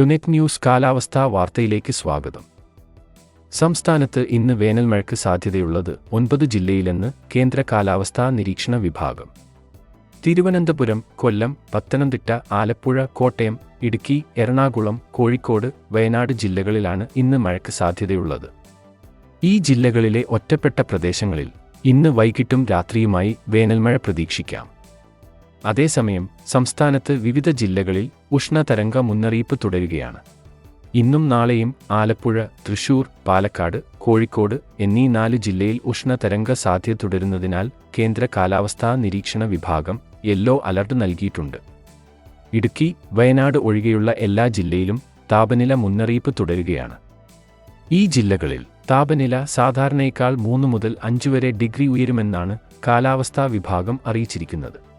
ടുനെറ്റ് news കാലാവസ്ഥാ വാർത്തയിലേക്ക് സ്വാഗതം. സംസ്ഥാനത്ത് ഇന്ന് വേനൽ മഴയ്ക്ക് സാധ്യതയുള്ളത് ഒൻപത് ജില്ലയിലെന്ന് കേന്ദ്ര കാലാവസ്ഥാ നിരീക്ഷണ വിഭാഗം. തിരുവനന്തപുരം കൊല്ലം പത്തനംതിട്ട ആലപ്പുഴ കോട്ടയം ഇടുക്കി എറണാകുളം കോഴിക്കോട് വയനാട് ജില്ലകളിലാണ് ഇന്ന് മഴയ്ക്ക് സാധ്യതയുള്ളത്. ഈ ജില്ലകളിലെ ഒറ്റപ്പെട്ട പ്രദേശങ്ങളിൽ ഇന്ന് വൈകിട്ടും രാത്രിയുമായി വേനൽമഴ പ്രതീക്ഷിക്കാം. അതേസമയം സംസ്ഥാനത്ത് വിവിധ ജില്ലകളിൽ ഉഷ്ണതരംഗ മുന്നറിയിപ്പ് തുടരുകയാണ്. ഇന്നും നാളെയും ആലപ്പുഴ തൃശൂർ പാലക്കാട് കോഴിക്കോട് എന്നീ നാല് ജില്ലയിൽ ഉഷ്ണതരംഗ സാധ്യത തുടരുന്നതിനാൽ കേന്ദ്ര കാലാവസ്ഥാ നിരീക്ഷണ വിഭാഗം യെല്ലോ അലർട്ട് നൽകിയിട്ടുണ്ട്. ഇടുക്കി വയനാട് ഒഴികെയുള്ള എല്ലാ ജില്ലയിലും താപനില മുന്നറിയിപ്പ് തുടരുകയാണ്. ഈ ജില്ലകളിൽ താപനില സാധാരണയേക്കാൾ മൂന്ന് മുതൽ അഞ്ച് വരെ ഡിഗ്രി ഉയരുമെന്നാണ് കാലാവസ്ഥാ വിഭാഗം അറിയിച്ചിരിക്കുന്നത്.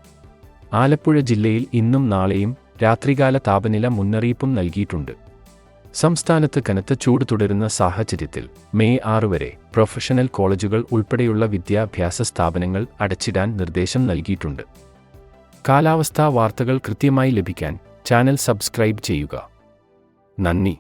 ആലപ്പുഴ ജില്ലയിൽ ഇന്നും നാളെയും രാത്രികാല താപനില മുന്നറിയിപ്പും നൽകിയിട്ടുണ്ട്. സംസ്ഥാനത്ത് കനത്ത ചൂട് തുടരുന്ന സാഹചര്യത്തിൽ മെയ് ആറ് വരെ പ്രൊഫഷണൽ കോളേജുകൾ ഉൾപ്പെടെയുള്ള വിദ്യാഭ്യാസ സ്ഥാപനങ്ങൾ അടച്ചിടാൻ നിർദ്ദേശം നൽകിയിട്ടുണ്ട്. കാലാവസ്ഥാ വാർത്തകൾ കൃത്യമായി ലഭിക്കാൻ ചാനൽ സബ്സ്ക്രൈബ് ചെയ്യുക. നന്ദി.